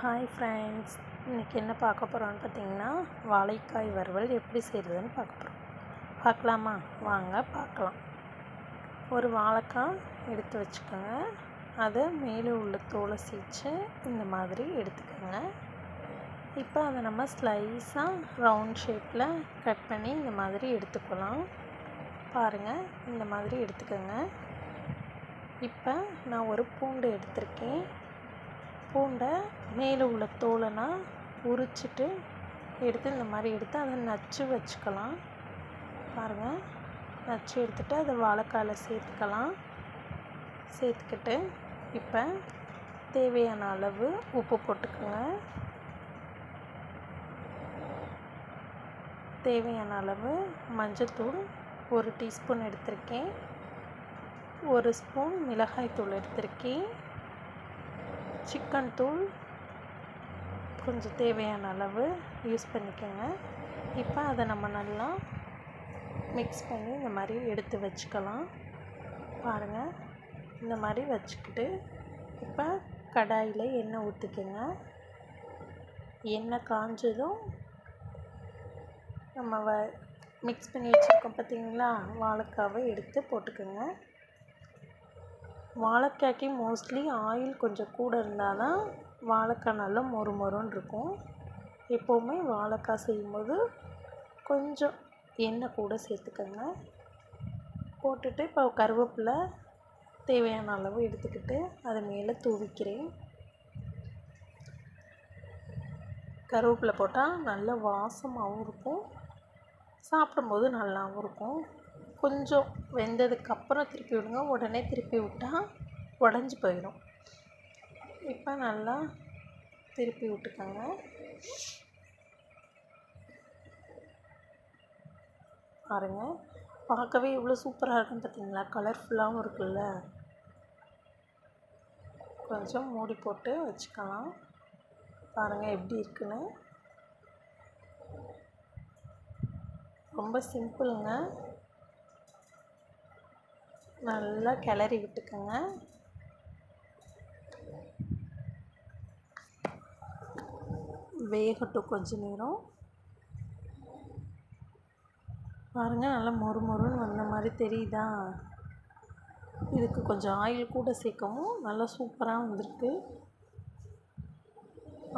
Hi friends இன்றைக்கி என்ன பார்க்க போகிறோம்னு பார்த்தீங்கன்னா வாழைக்காய் வறுவல் எப்படி செய்கிறதுன்னு பார்க்க போகிறோம் பார்க்கலாமா? வாங்க பார்க்கலாம். ஒரு வாழைக்காய் எடுத்து வச்சுக்கோங்க. அதை மேலே உள்ள தோலை சீச்சு இந்த மாதிரி எடுத்துக்கோங்க. இப்போ அதை நம்ம ஸ்லைஸாக ரவுண்ட் ஷேப்பில் கட் பண்ணி இந்த மாதிரி எடுத்துக்கலாம். பாருங்கள் இந்த மாதிரி எடுத்துக்கோங்க. இப்போ நான் ஒரு பூண்டு எடுத்திருக்கேன். பூண்டை மேலே உள்ள தோலை உரிச்சிட்டு எடுத்து இந்த மாதிரி எடுத்து அதை நச்சு வச்சுக்கலாம். பாருங்கள் நச்சு எடுத்துகிட்டு அதை வாழைக்காயில் சேர்த்துக்கலாம். சேர்த்துக்கிட்டு இப்போ தேவையான அளவு உப்பு போட்டுக்கோங்க. தேவையான அளவு மஞ்சத்தூள் ஒரு டீஸ்பூன் எடுத்திருக்கேன். ஒரு ஸ்பூன் மிளகாய் தூள் எடுத்திருக்கேன். சிக்கன் தூள். கொஞ்சம் தேவையான அளவு யூஸ் பண்ணிக்கோங்க. இப்போ அதை நம்ம நல்லா மிக்ஸ் பண்ணி இந்த மாதிரி எடுத்து வச்சுக்கலாம். பாருங்கள் இந்த மாதிரி வச்சுக்கிட்டு இப்போ கடாயில் எண்ணெய் ஊற்றிக்கோங்க. எண்ணெய் காஞ்சதும் நம்ம வ மிக்ஸ் பண்ணி வச்சுருக்கோம் பார்த்தீங்களா? வாழைக்காவை எடுத்து போட்டுக்கோங்க. வாழைக்காய்க்கு மோஸ்ட்லி ஆயில் கொஞ்சம் கூட இருந்தால் தான் வாழைக்காய் நல்லா மொறு மொறுன்னு இருக்கும். எப்போவுமே வாழைக்காய் செய்யும்போது கொஞ்சம் எண்ணெய் கூட சேர்த்துக்கோங்க. போட்டுட்டு இப்போ கருவேப்பிலை தேவையான அளவு எடுத்துக்கிட்டு அது மேலே தூவிக்கிறேன். கருவேப்பிலை போட்டால் நல்ல வாசமாகவும் இருக்கும். சாப்பிடும்போது நல்லாவும் இருக்கும். கொஞ்சம் வெந்ததுக்கப்புறம் திருப்பி விடுங்க. உடனே திருப்பி விட்டால் உடஞ்சி போயிடும். இப்போ நல்லா திருப்பி விட்டுக்கோங்க. பாருங்கள் பார்க்கவே இவ்வளோ சூப்பராக இருக்குன்னு பார்த்தீங்களா கலர்ஃபுல்லாகவும் இருக்குல்ல. கொஞ்சம் மூடி போட்டு வச்சுக்கலாம். பாருங்கள் எப்படி இருக்குன்னு. ரொம்ப சிம்பிளுங்க நல்லா கிளறி விட்டுக்கோங்க. வேகட்டும் கொஞ்ச நேரம். பாருங்கள் நல்லா மொறு மொறுன்னு வந்த மாதிரி தெரியுதா? இதுக்கு கொஞ்சம் ஆயில் கூட சேர்க்கவும் நல்லா சூப்பராக வந்திருக்கு.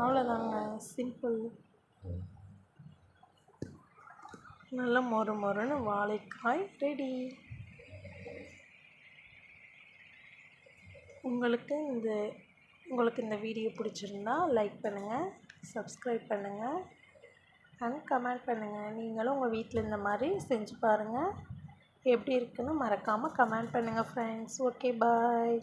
அவ்வளோதாங்க சிம்பிள். நல்லா மொறு மொறுன்னு வாழைக்காய் ரெடி. உங்களுக்கு இந்த உங்களுக்கு இந்த வீடியோ பிடிச்சிருந்தா லைக் பண்ணுங்கள் சப்ஸ்கிரைப் பண்ணுங்கள் அண்ட் கமெண்ட் பண்ணுங்கள் நீங்களும் உங்கள் வீட்டில் இந்த மாதிரி செஞ்சு பாருங்கள் எப்படி இருக்குன்னு மறக்காமல் கமெண்ட் பண்ணுங்கள் ஃப்ரெண்ட்ஸ் ஓகே பாய்